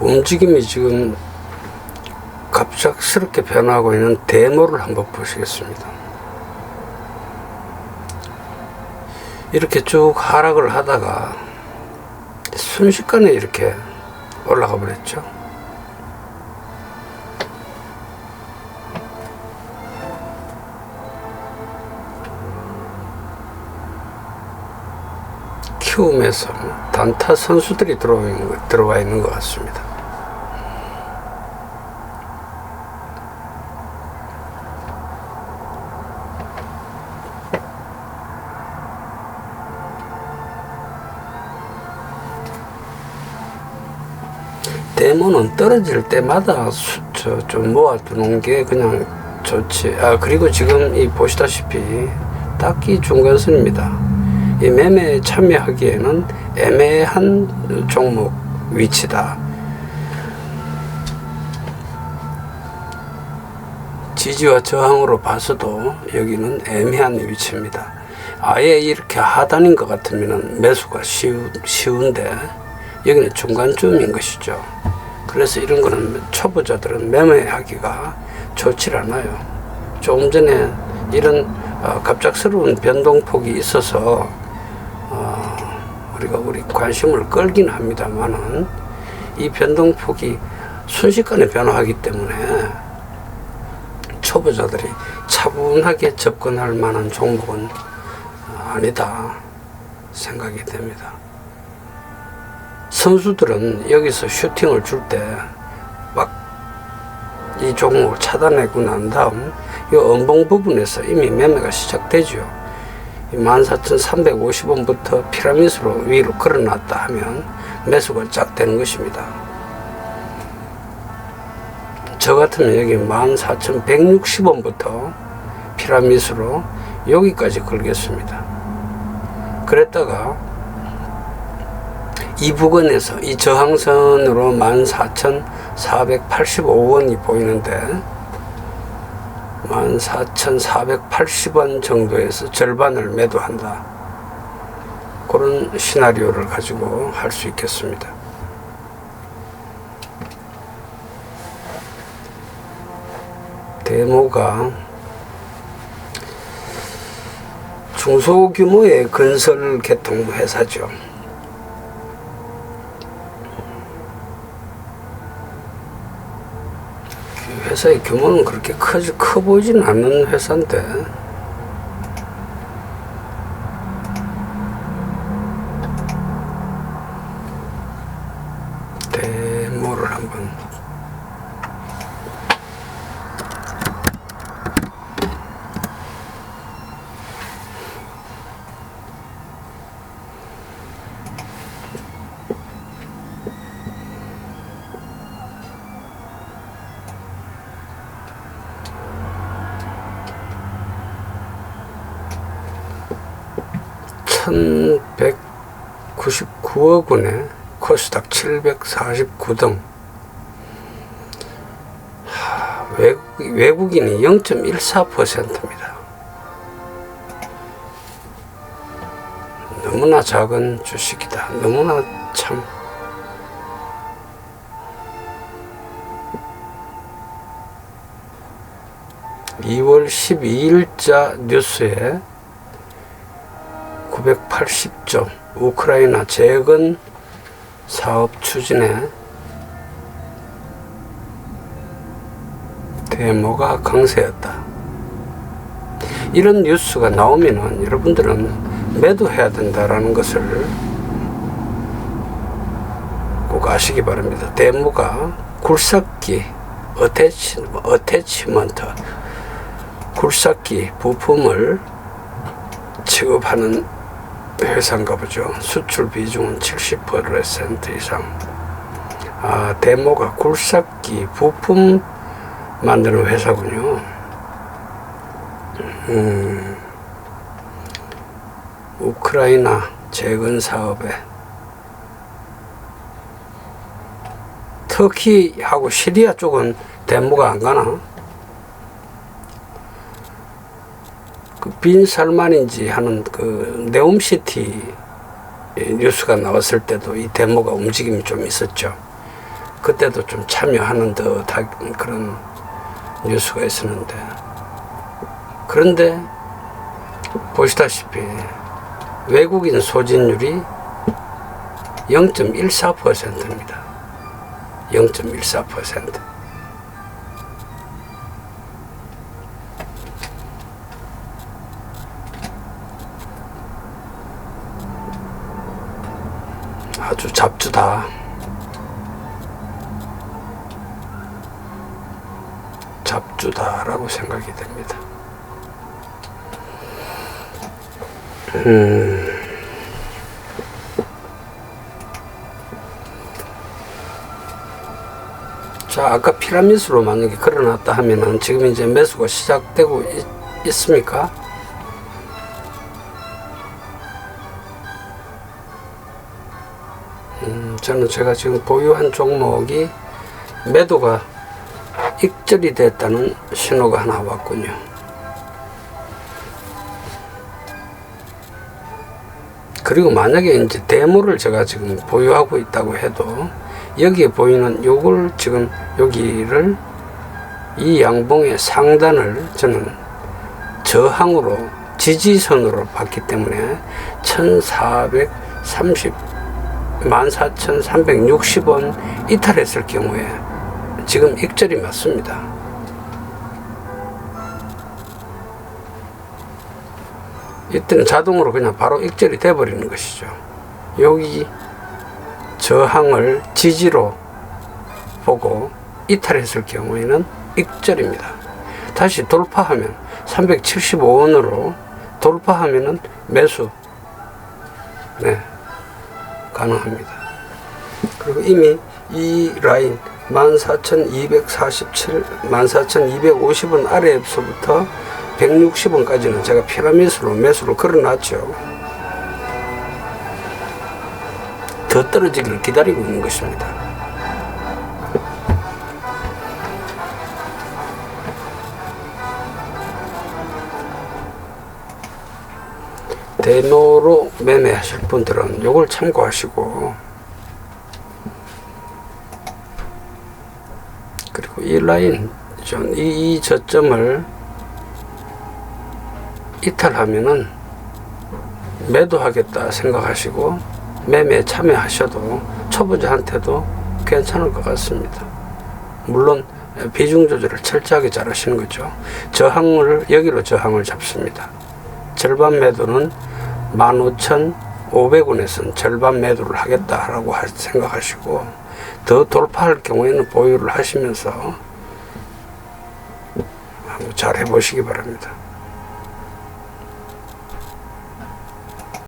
움직임이 지금 갑작스럽게 변하고 있는 데모를 한번 보시겠습니다. 이렇게 쭉 하락을 하다가 순식간에 이렇게 올라가 버렸죠. 키움에서 단타 선수들이 들어와 있는, 것- 같습니다. 데모는 떨어질 때마다 좀 모아두는 게 그냥 좋지. 아, 그리고 지금 이 보시다시피 딱히 중간선입니다. 이 매매에 참여하기에는 애매한 종목 위치다. 지지와 저항으로 봐서도 여기는 애매한 위치입니다. 아예 이렇게 하단인 것 같으면 매수가 쉬우, 쉬운데 여기는 중간쯤인 것이죠. 그래서 이런 거는 초보자들은 매매하기가 좋질 않아요. 조금 전에 이런 어, 갑작스러운 변동폭이 있어서 어, 우리가 우리 관심을 끌긴 합니다만은 이 변동폭이 순식간에 변화하기 때문에 초보자들이 차분하게 접근할 만한 종목은 아니다 생각이 됩니다. 선수들은 여기서 슈팅을 줄 때 막 이 종목을 차단하고 난 다음 이 음봉 부분에서 이미 매매가 시작되죠. 14,350원부터 피라미드로 위로 걸어놨다 하면 매수가 쫙 되는 것입니다. 저 같으면 여기 14,160원부터 피라미드로 여기까지 걸겠습니다. 그랬다가 이 부근에서 이 저항선으로 14,485원이 보이는데 14,480원 정도에서 절반을 매도한다. 그런 시나리오를 가지고 할 수 있겠습니다. 데모가 중소규모의 건설 개통 회사죠. 회사의 규모는 그렇게 커, 커 보이진 않는 회사인데 데모를 한번 (1199억) 원에 코스닥 (749등) 외국, 외국 인이 0.14%입니다. 너무나 작은 주식이다. 너무나 참. (2월 12일자) 뉴스에 980조 우크라이나 재건 사업 추진에 데모가 강세였다. 이런 뉴스가 나오면은 여러분들은 매도해야 된다라는 것을 꼭 아시기 바랍니다. 데모가 굴삭기, 어태치, 어태치먼트, 굴삭기 부품을 취급하는 회사인가 보죠. 수출 비중은 70% 이상. 아, 데모가 굴삭기 부품 만드는 회사군요. 음, 우크라이나 재건 사업에 터키하고 시리아 쪽은 데모가 안 가나? 그빈 살만인지 하는 그 네옴시티 뉴스가 나왔을 때도 이 데모가 움직임이 좀 있었죠. 그때도 좀 참여하는 듯한 그런 뉴스가 있었는데 그런데 보시다시피 외국인 소진율이 0.14%입니다. 0.14%. 아주 잡주다. 잡주다라고 생각이 됩니다. 자, 아까 피라미드로 만약에 걸어놨다 하면은 지금 이제 매수가 시작되고 있, 있습니까? 저는 제가 지금 보유한 종목이 매도가 익절이 됐다는 신호가 하나 왔군요. 그리고 만약에 이제 데모를 제가 지금 보유하고 있다고 해도 여기에 보이는 요걸 지금 여기를 이 양봉의 상단을 저는 저항으로 지지선으로 봤기 때문에 1430 14,360원 이탈했을 경우에 지금 익절이 맞습니다. 이때는 자동으로 그냥 바로 익절이 돼버리는 것이죠. 여기 저항을 지지로 보고 이탈했을 경우에는 익절입니다. 다시 돌파하면 375원으로 돌파하면은 매수 네 가능합니다. 그리고 이미 이 라인 14,247, 14,250원 아래에서부터 160원까지는 제가 피라미드로 매수를 걸어놨죠. 더 떨어지기를 기다리고 있는 것입니다. 데모로 매매하실 분들은 이걸 참고하시고 그리고 이 라인 좀 이, 이 저점을 이탈하면은 매도하겠다 생각하시고 매매 참여하셔도 초보자한테도 괜찮을 것 같습니다. 물론 비중 조절을 철저하게 잘 하시는 거죠. 저항을 여기로 저항을 잡습니다. 절반 매도는 15,500원에서는 절반 매도를 하겠다라고 하- 생각하시고 더 돌파할 경우에는 보유를 하시면서 한번 잘 해보시기 바랍니다.